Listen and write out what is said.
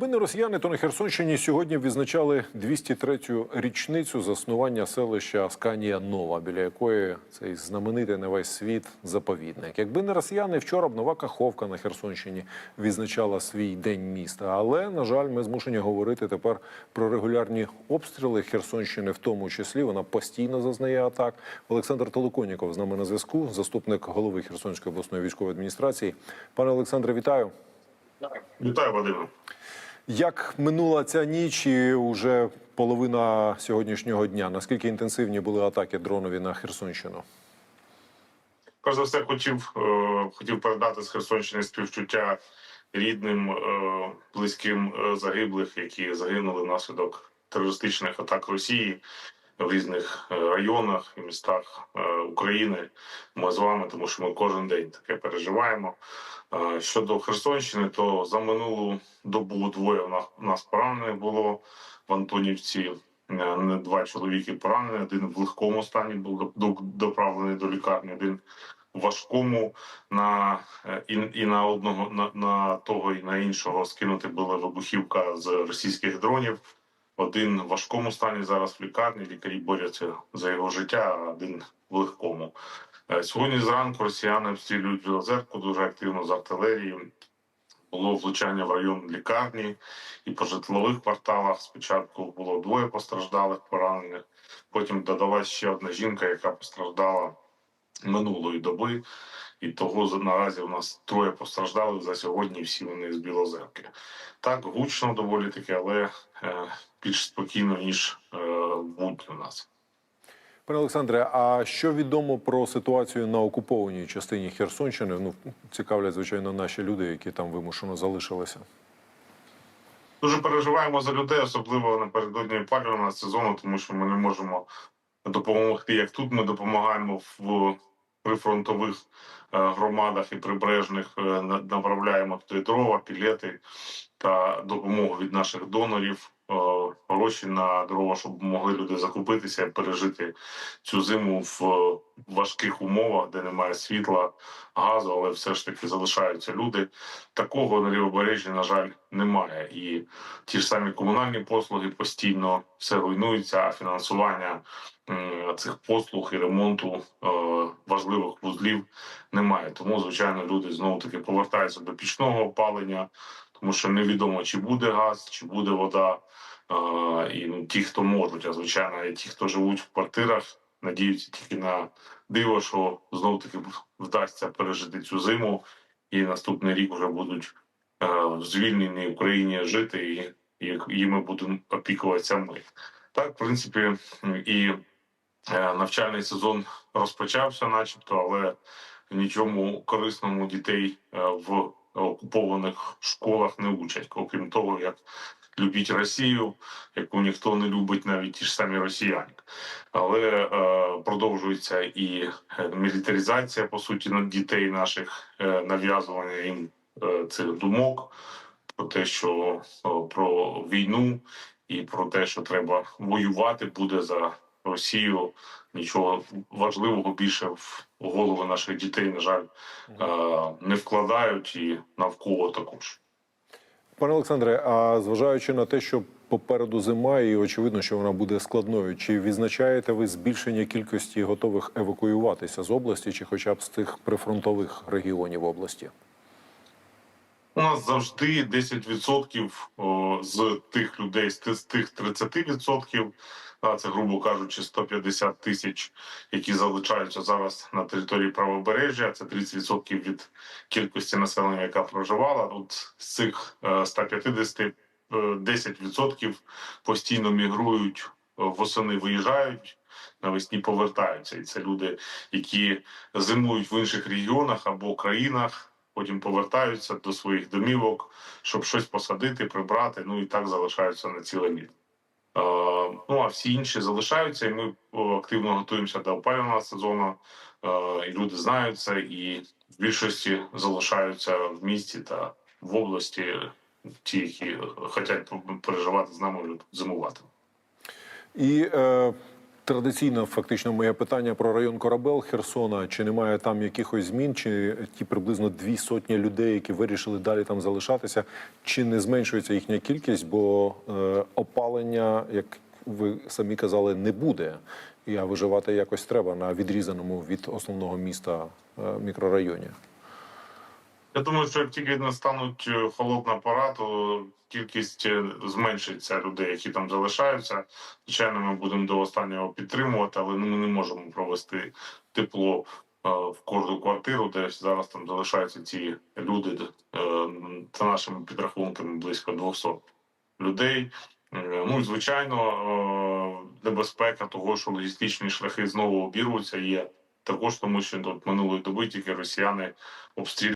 Ми не росіяни, то на Херсонщині сьогодні відзначали 203-ю річницю заснування селища Асканія Нова, біля якої цей знаменитий на весь світ заповідник. Якби не росіяни, вчора б нова Каховка на Херсонщині відзначала свій день міста. Але на жаль, ми змушені говорити тепер про регулярні обстріли Херсонщини, в тому числі вона постійно зазнає атак. Олександр Толоконіков з нами на зв'язку, заступник голови Херсонської обласної військової адміністрації. Пане Олександре, вітаю. Вітаю, Вадиме. Як минула ця ніч і вже половина сьогоднішнього дня? Наскільки інтенсивні були атаки дронові на Херсонщину? Перш за все, хотів, е, хотів передати з Херсонщини співчуття рідним, е, близьким е, загиблих, які загинули внаслідок терористичних атак Росії в різних е, районах і містах е, України. Ми з вами, тому що ми кожен день таке переживаємо. Е, Щодо Херсонщини, то за минулу добу двоє в нас, поранених було в Антонівці. Не два чоловіки поранені. Один в легкому стані був до- до- доправлений до лікарні, один в важкому. На і, і на одного на, на того і на іншого скинути була вибухівка з російських дронів. Один в важкому стані зараз в лікарні. Лікарі борються за його життя, а один в легкому. Е, Сьогодні зранку росіяни обстрілюють Білозерку дуже активно з артилерії. Було влучання в район лікарні і по житлових кварталах. Спочатку було двоє постраждалих, поранених. Потім додалась ще одна жінка, яка постраждала минулої доби. І того наразі у нас троє постраждалих за сьогодні. Всі вони з Білозерки. Так гучно доволі таки, але е, більш спокійно ніж е, в у нас. Пане Олександре, а що відомо про ситуацію на окупованій частині Херсонщини? Ну цікавлять, звичайно, наші люди, які там вимушено залишилися. Дуже переживаємо за людей, особливо напередодні опалювального сезону, тому що ми не можемо допомогти. Як тут ми допомагаємо в прифронтових е, громадах і прибережних, е, на- направляємо туди дрова, пілети та допомогу від наших донорів. Е, Гроші на дрова, щоб могли люди закупитися і пережити цю зиму в е, важких умовах, де немає світла, газу, але все ж таки залишаються люди. Такого на лівобережжі, на жаль, немає. І ті ж самі комунальні послуги постійно все руйнується, а фінансування цих послуг і ремонту е, важливих вузлів немає. Тому, звичайно, люди знову таки повертаються до пічного опалення, тому що невідомо, чи буде газ, чи буде вода. І ну, ті, хто можуть, а звичайно, і ті, хто живуть в квартирах, надіються тільки на диво, що знову таки вдасться пережити цю зиму, і наступний рік вже будуть в звільненій Україні жити, і, їми будемо опікуватися ми. Так, в принципі, і навчальний сезон розпочався, начебто, але нічому корисному дітей в окупованих школах не учать, окрім того, як любіть Росію, яку ніхто не любить, навіть ті ж самі росіяни. Але е, продовжується і е, мілітаризація по суті над дітей наших е, нав'язування їм е, цих думок про те, що е, про війну і про те, що треба воювати буде за Росію. Нічого важливого більше в голови наших дітей, на жаль, е, не вкладають і навколо також. Пане Олександре, а зважаючи на те, що попереду зима, і очевидно, що вона буде складною, чи відзначаєте ви збільшення кількості готових евакуюватися з області, чи хоча б з тих прифронтових регіонів області? У нас завжди 10% з тих людей, з ти- з тих 30%, а це, грубо кажучи, 150 тисяч, які залишаються зараз на території правобережжя. Це 30% від кількості населення, яка проживала. От з цих е, 150 е, 10% постійно мігрують е, восени, виїжджають. Навесні повертаються, і це люди, які зимують в інших регіонах або країнах, потім повертаються до своїх домівок, щоб щось посадити, прибрати. Ну і так залишаються на ціле літо. Е, ну а всі інші залишаються, і ми активно готуємося до опалювального сезону. Е, і люди знають це, і в більшості залишаються в місті та в області, ті, які хочуть переживати з нами зимувати. І е, Традиційно, фактично, моє питання про район Корабел Херсона. Чи немає там якихось змін, чи ті приблизно дві сотні людей, які вирішили далі там залишатися, чи не зменшується їхня кількість? Бо е, опалення, як ви самі казали, не буде. І а виживати якось треба на відрізаному від основного міста е, мікрорайоні. Я думаю, що як тільки настануть е, холодна пора, то кількість е, зменшиться людей, які там залишаються. Звичайно, ми будемо до останнього підтримувати, але ну, ми не можемо провести тепло е, в кожну квартиру, де зараз там залишаються ці люди. За нашими підрахунками близько 200 людей. Ну звичайно, небезпека того, що логістичні шляхи знову обірвуться, є також, тому що от минулої доби тільки росіяни обстрілювали